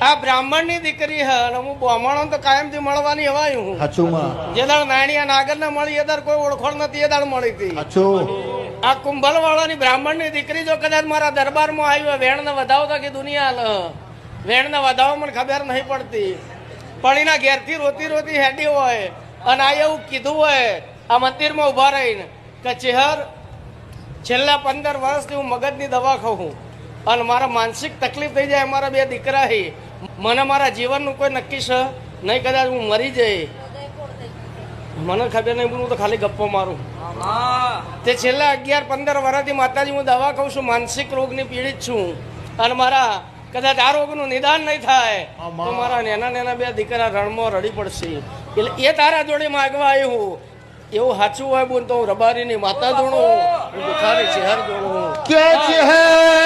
આ બ્રાહ્મણની દીકરી હ અને હું બ્રાહ્મણો તો કાયમથી મળવાની હવાયું હું. હાચુમાં. જે દાડ નાણિયા નાગર ને મળી એ દાડ કોઈ ઓળખોળ નથી એ દાડ મળી હતી. હાચું. આ કુંભલ વાળાની બ્રાહ્મણની દીકરી જો કદાચ મારા દરબારમાં આવી હોય વેણ ને વધાવતા કે દુનિયા હાલ વેણ ને વધાવો મને ખબર નહીં પડતી. પણ એના ઘેરથી રોતી રોતી હેડી હોય અને આ એવું કીધું હોય આ મંદિરમાં ઊભા રહીને કે ચેહર છેલ્લા પંદર વર્ષથી હું મગજની દવા ખાઉં અને મારા માનસિક તકલીફ થઈ જાય મારા બે દીકરા હી. મને મારા જીવનનું કોઈ નક્કી છે? નહીં કદાચ હું મરી જઈ. મને ખબર નહીં હું તો ખાલી ગપ્પો મારું. તે છેલ્લા અગિયાર પંદર વર્ષથી માતાજી હું દવા ખાઉં છું માનસિક રોગની પીડિત છું. અને મારા કદાચ આ રોગનું નિદાન નહીં થાય તો મારા નેના નેના બે દીકરા રણમાં રડી પડશે. એટલે એ તારા જોડે માગવા આવ્યું એવું સાચું હોય બોલ તો હું રબારીની માતા જોડું. હું બુખારી ચહેર જોડું. કે ચહેર